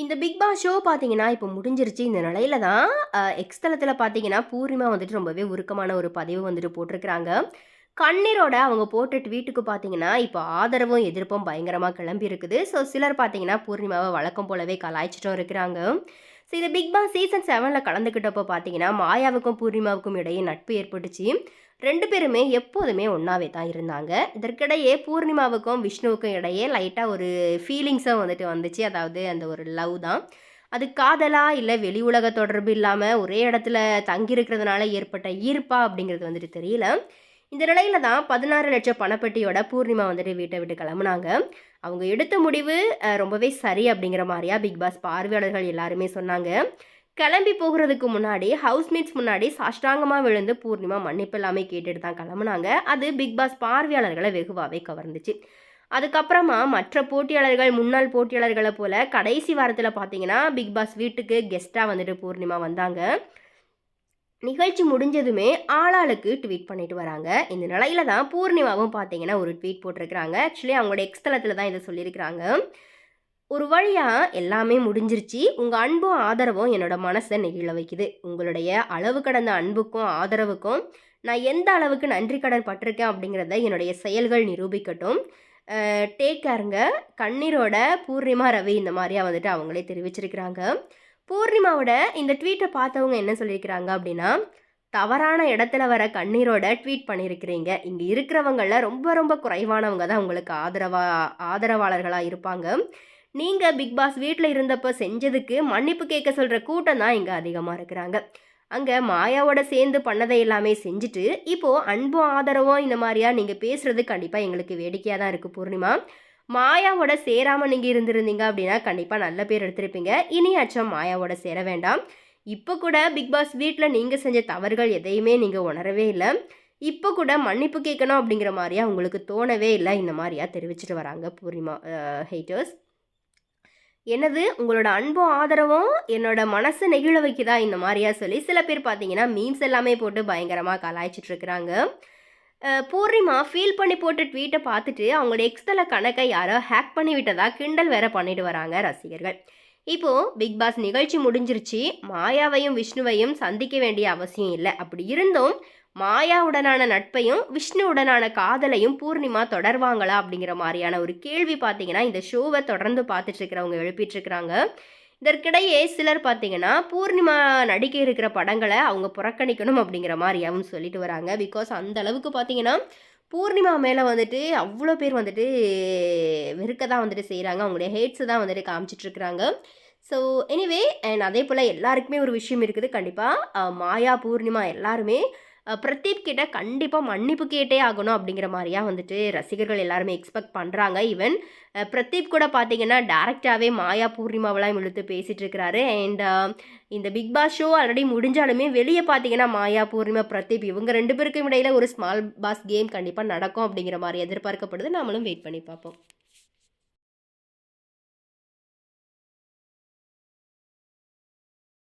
இந்த Bigg Boss show பார்த்தீங்கன்னா, இப்போ முடிஞ்சிருச்சு. இந்த நிலையில தான் எக்ஸ்தலத்தில் எக்ஸ் பார்த்தீங்கன்னா, பூர்ணிமா வந்துட்டு ரொம்பவே உருக்கமான ஒரு பதிவு வந்துட்டு போட்டிருக்கிறாங்க. கண்ணீரோட அவங்க போட்ட ட்வீட்டுக்கு பார்த்தீங்கன்னா, இப்போ ஆதரவும், எதிர்ப்பும் பயங்கரமாக கிளம்பி இருக்குது. ஸோ சிலர் பார்த்தீங்கன்னா, பூர்ணிமாவை வழக்கம் போலவே கலாய்ச்சிட்டும் இருக்கிறாங்க. ஸோ இது பிக் பாஸ் சீசன் செவனில் கலந்துக்கிட்டப்போ பார்த்தீங்கன்னா, மாயாவுக்கும், பூர்ணிமாவுக்கும் இடையே நட்பு ஏற்பட்டுச்சு. ரெண்டு பேருமே எப்போதுமே ஒன்றாவே தான் இருந்தாங்க. இதற்கிடையே பூர்ணிமாவுக்கும், விஷ்ணுவுக்கும் இடையே லைட்டாக ஒரு ஃபீலிங்ஸும் வந்துட்டு வந்துச்சு. அதாவது அந்த ஒரு லவ் தான். அது காதலா? இல்லை வெளி உலக தொடர்பு இல்லாமல் ஒரே இடத்துல தங்கியிருக்கிறதுனால ஏற்பட்ட ஈர்ப்பா? அப்படிங்கிறது வந்துட்டு தெரியல. இந்த நிலையில தான் பதினாறு லட்சம் பணப்பெட்டியோட பூர்ணிமா வந்துட்டு வீட்டை விட்டு கிளம்புனாங்க. அவங்க எடுத்த முடிவு ரொம்பவே சரி அப்படிங்கிற மாதிரியா பிக் பாஸ் பார்வையாளர்கள் எல்லாருமே சொன்னாங்க. கிளம்பி போகிறதுக்கு முன்னாடி ஹவுஸ்மேட்ஸ் முன்னாடி சாஷ்டாங்கமா விழுந்து பூர்ணிமா மன்னிப்பு எல்லாமே கேட்டுட்டு தான் கிளம்புனாங்க. அது பிக் பாஸ் பார்வையாளர்களை வெகுவாகவே கவர்ந்துச்சு. அதுக்கப்புறமா மற்ற போட்டியாளர்கள், முன்னாள் போட்டியாளர்களை போல கடைசி வாரத்தில் பார்த்தீங்கன்னா, பிக் பாஸ் வீட்டுக்கு கெஸ்ட்டாக வந்துட்டு பூர்ணிமா வந்தாங்க. நிகழ்ச்சி முடிஞ்சதுமே ஆளாளுக்கு ட்வீட் பண்ணிட்டு வராங்க. இந்த நிலையில தான் பூர்ணிமாவும் பார்த்தீங்கன்னா, ஒரு ட்வீட் போட்டிருக்கிறாங்க. ஆக்சுவலி அவங்களோட எக்ஸ்தலத்தில் தான் இதை சொல்லியிருக்கிறாங்க. ஒரு வழியாக எல்லாமே முடிஞ்சிருச்சு. உங்கள் அன்பும், ஆதரவும் என்னோட மனசை நெகிழ வைக்குது. உங்களுடைய அளவு கடந்த அன்புக்கும், ஆதரவுக்கும் நான் எந்த அளவுக்கு நன்றி கடன் பட்டிருக்கேன் அப்படிங்கிறத என்னுடைய செயல்கள் நிரூபிக்கட்டும். டேக் கேருங்க. கண்ணீரோட பூர்ணிமா ரவி இந்த மாதிரியாக வந்துட்டு அவங்களே தெரிவிச்சிருக்கிறாங்க. பூர்ணிமாவோட இந்த ட்வீட்டை பார்த்தவங்க என்ன சொல்லியிருக்கிறாங்க அப்படின்னா, தவறான இடத்துல வர கண்ணீரோட ட்வீட் பண்ணியிருக்கிறீங்க. இங்கே இருக்கிறவங்களில் ரொம்ப ரொம்ப குறைவானவங்க தான் உங்களுக்கு ஆதரவா ஆதரவாளர்களாக இருப்பாங்க. நீங்கள் பிக் பாஸ் வீட்டில் இருந்தப்போ செஞ்சதுக்கு மன்னிப்பு கேட்க சொல்கிற கூட்டம் தான் இங்கே அதிகமாக இருக்கிறாங்க. அங்கே மாயாவோட சேர்ந்து பண்ணதை எல்லாமே செஞ்சுட்டு, இப்போது அன்பும், ஆதரவும் இந்த மாதிரியா நீங்கள் பேசுகிறது கண்டிப்பாக எங்களுக்கு வேடிக்கையாக தான் இருக்குது பூர்ணிமா. மாயாவோட சேராமல் நீங்கள் இருந்திருந்தீங்க அப்படின்னா, கண்டிப்பாக நல்ல பேர் எடுத்திருப்பீங்க. இனியாச்சும் மாயாவோட சேர வேண்டாம். இப்போ கூட பிக் பாஸ் வீட்டில் நீங்கள் செஞ்ச தவறுகள் எதையுமே நீங்கள் உணரவே இல்லை இப்போ கூட மன்னிப்பு கேட்கணும் அப்படிங்கிற மாதிரியா உங்களுக்கு தோணவே இல்லை இந்த மாதிரியா தெரிவிச்சுட்டு வராங்க பூர்ணிமா அ ஹேட்டர்ஸ். என்னது உங்களோட அன்பும், ஆதரவும் என்னோட மனசை நெகிழ வைக்குதா? இந்த மாதிரியா சொல்லி சில பேர் பார்த்தீங்கன்னா, மீம்ஸ் எல்லாமே போட்டு பயங்கரமாக கலாய்ச்சிட்டு இருக்கிறாங்க. பூர்ணிமா ஃபீல் பண்ணி போட்டு ட்வீட்டை பார்த்துட்டு, அவங்களோட எக்ஸ்தல கணக்கை யாரோ ஹேக் பண்ணி விட்டதா கிண்டல் வேற பண்ணிட்டு வராங்க ரசிகர்கள். இப்போ பிக் பாஸ் நிகழ்ச்சி முடிஞ்சிருச்சு. மாயாவையும், விஷ்ணுவையும் சந்திக்க வேண்டிய அவசியம் இல்லை அப்படி இருந்தும் மாயாவுடனான நட்பையும், விஷ்ணுவுடனான காதலையும் பூர்ணிமா தொடர்வாங்களா? அப்படிங்கிற மாதிரியான ஒரு கேள்வி பார்த்தீங்கன்னா, இந்த ஷோவை தொடர்ந்து பார்த்துட்டு இருக்கிறவங்க எழுப்பிட்டு இருக்கிறாங்க. இதற்கிடையே சிலர் பார்த்தீங்கன்னா, பூர்ணிமா நடிக்க இருக்கிற படங்களை அவங்க புறக்கணிக்கணும் அப்படிங்கிற மாதிரியாகவும் சொல்லிட்டு வராங்க. பிகாஸ் அந்த அளவுக்கு பார்த்தீங்கன்னா, பூர்ணிமா மேலே வந்துட்டு அவ்வளோ பேர் வந்துட்டு வெறுக்க தான் வந்துட்டு செய்கிறாங்க அவங்களுடைய ஹேட்ஸை தான் வந்துட்டு காமிச்சிட்ருக்குறாங்க ஸோ எனிவே அண்ட் அதே போல் எல்லாருக்குமே ஒரு விஷயம் இருக்குது. கண்டிப்பாக மாயா, பூர்ணிமா எல்லாருமே பிரதீப் கிட்ட கண்டிப்பாக மன்னிப்பு கேட்டே ஆகணும் அப்படிங்கிற மாதிரியா வந்துட்டு ரசிகர்கள் எல்லாருமே எக்ஸ்பெக்ட் பண்ணுறாங்க ஈவன் பிரதீப் கூட பார்த்தீங்கன்னா, டைரக்ட்டாவே மாயா, பூர்ணிமாவெல்லாம் இழுத்து பேசிகிட்டு இருக்கிறாரு. அண்ட் இந்த பிக் பாஸ் ஷோ ஆல்ரெடி முடிஞ்சாலுமே வெளியே பார்த்தீங்கன்னா, மாயா, பூர்ணிமா, பிரதீப் இவங்க ரெண்டு பேருக்கும் இடையில ஒரு ஸ்மால் பாஸ் கேம் கண்டிப்பாக நடக்கும் அப்படிங்கிற மாதிரி எதிர்பார்க்கப்படுது. நாமளும் வெயிட் பண்ணி பார்ப்போம்.